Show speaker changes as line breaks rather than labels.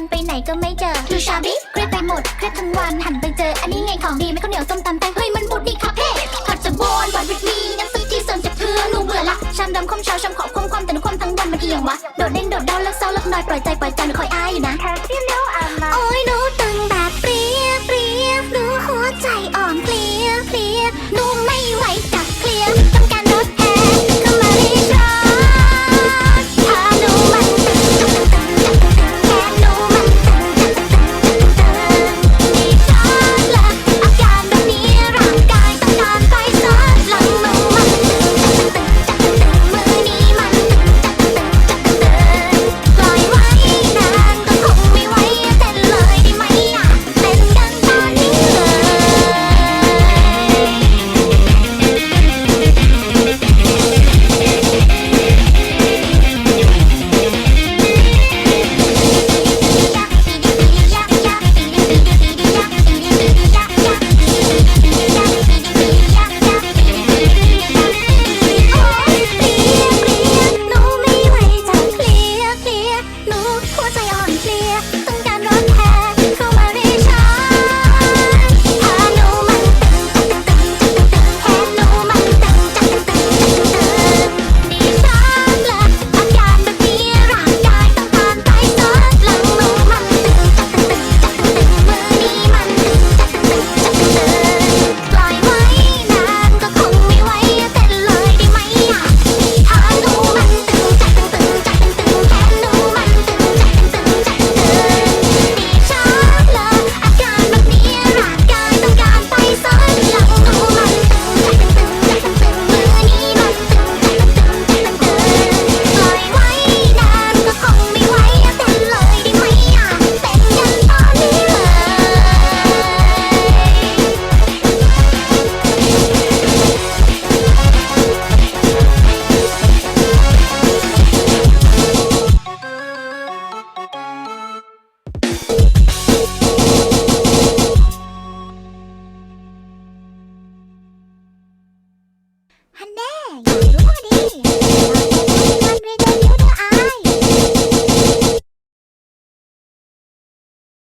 นไปไหนก็ไม่เจอดูชาบิเครียดไปหมดเครียดทั้งวันหันไปเจอ อันนี้ไงของดีไม่ข้าวเหนียวส้มตำแตงเฮ้ยมันบูดดีคาเฟ่ผัดจะบอนวันวิดมีน้ำซุปที่เสริมจากเพื่อหนูเบื่อละชามดำคมเช้าชามขอบคมความแต่หนูความทั้งวันมันเอียงวะโดดเด่นโดดเดาแล้วเศร้าเลิกน้อยปล่อยใจปล่อยใจหนูคอยอ้ายอยู่นะ
แค่ย